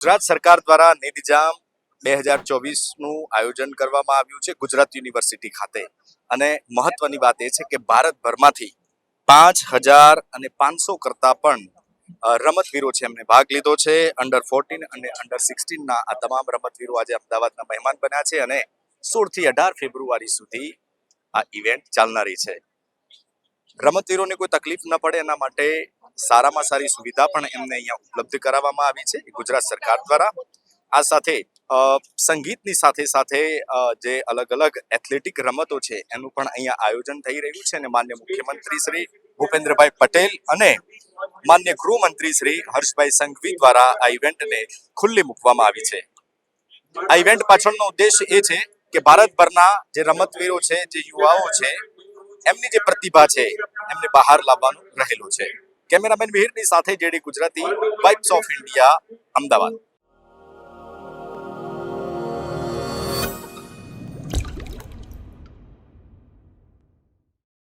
ગુજરાત સરકાર દ્વારા નિધિજામ બે હજાર ચોવીસનું આયોજન કરવામાં આવ્યું છે ગુજરાત યુનિવર્સિટી ખાતે. અને મહત્વની વાત એ છે કે ભારતભરમાંથી પાંચ હજાર અને પાંચસો કરતાં પણ રમતવીરો છે એમને ભાગ લીધો છે. અંડર ફોર્ટીન અને અંડર સિક્સટીનના આ તમામ રમતવીરો આજે અમદાવાદના મહેમાન બન્યા છે અને સોળથી અઢાર ફેબ્રુઆરી સુધી આ ઇવેન્ટ ચાલનારી છે. રમતવીરોને કોઈ તકલીફ ન પડે એના માટે સારામાં સારી સુવિધા પણ એમને અહીંયા ઉપલબ્ધ કરાવવામાં આવી છે ગુજરાત સરકાર દ્વારા. આ સાથે સંગીતની સાથે સાથે જે અલગ અલગ એથ્લેટિક રમતો છે એનું પણ અહીંયા આયોજન થઈ રહ્યું છે અને માન્ય મુખ્યમંત્રી શ્રી ભૂપેન્દ્રભાઈ પટેલ અને માન્ય ગૃહમંત્રી શ્રી હર્ષભાઈ સંઘવી દ્વારા આ ઇવેન્ટને ખુલ્લી મૂકવામાં આવી છે. આ ઇવેન્ટ પાછળનો ઉદ્દેશ એ છે કે ભારતભરના જે રમતવીરો છે, જે યુવાઓ છે, એમની જે પ્રતિભા છે, એમને બહાર લાવવાનું રહેલું છે. કેમેરામેન મિહિરની સાથે JD Gujarati vibes of India Ahmedabad.